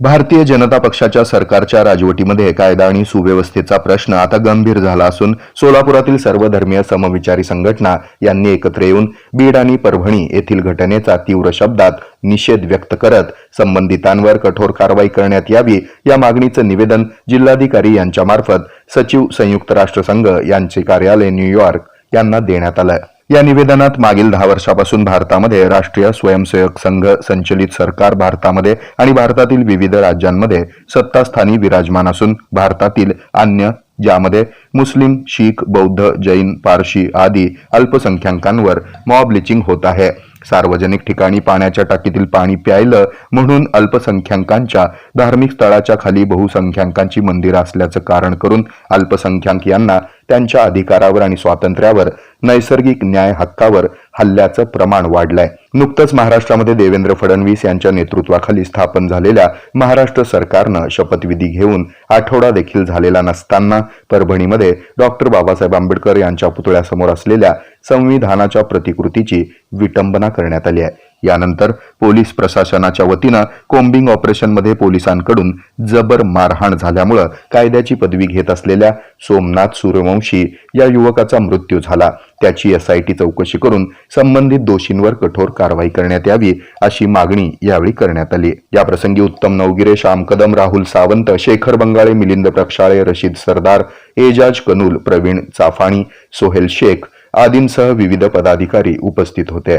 भारतीय जनता पक्षाच्या सरकारच्या राजवटीमध्ये कायदा आणि सुव्यवस्थेचा प्रश्न आता गंभीर झाला असून सोलापुरातील सर्वधर्मीय समविचारी संघटना यांनी एकत्र येऊन बीड आणि परभणी येथील घटनेचा तीव्र शब्दात निषेध व्यक्त करत संबंधितांवर कठोर कारवाई करण्यात यावी या मागणीचं निवेदन जिल्हाधिकारी यांच्यामार्फत सचिव संयुक्त राष्ट्रसंघ यांचे कार्यालय न्यूयॉर्क यांना देण्यात आलं या निवेदनात मागील दहा वर्षापासून भारतामध्ये राष्ट्रीय स्वयंसेवक संघ संचलित सरकार भारतामध्ये आणि भारतातील विविध राज्यांमध्ये सत्तास्थानी विराजमान असून भारतातील अन्य ज्यामध्ये मुस्लिम शीख बौद्ध जैन पारशी आदी अल्पसंख्याकांवर मॉब लिचिंग होत आहे. सार्वजनिक ठिकाणी पाण्याच्या टाकीतील पाणी प्यायलं म्हणून अल्पसंख्याकांच्या धार्मिक स्थळाच्या खाली बहुसंख्याकांची मंदिरं असल्याचं कारण करून अल्पसंख्याक यांना त्यांच्या अधिकारावर आणि स्वातंत्र्यावर नैसर्गिक न्याय हक्कावर हल्ल्याचं प्रमाण वाढलंय. नुकतंच महाराष्ट्रामध्ये देवेंद्र फडणवीस यांच्या नेतृत्वाखाली स्थापन झालेल्या महाराष्ट्र सरकारनं शपथविधी घेऊन आठवडा देखील झालेला नसताना परभणीमध्ये डॉक्टर बाबासाहेब आंबेडकर यांच्या पुतळ्यासमोर असलेल्या संविधानाच्या प्रतिकृतीची विटंबना करण्यात आली आहे. यानंतर पोलीस प्रशासनाच्या वतीनं कोम्बिंग ऑपरेशनमध्ये पोलिसांकडून जबर मारहाण झाल्यामुळं कायद्याची पदवी घेत असलेल्या सोमनाथ सूर्यवंशी या युवकाचा मृत्यू झाला. त्याची एसआयटी चौकशी करून संबंधित दोषींवर कठोर कारवाई करण्यात यावी अशी मागणी यावेळी करण्यात आली. याप्रसंगी उत्तम नवगिरे श्याम कदम राहुल सावंत शेखर बंगाळे मिलिंद प्रक्षाळे रशीद सरदार एजाज कनूल प्रवीण चाफाणी सोहेल शेख आदींसह विविध पदाधिकारी उपस्थित होते.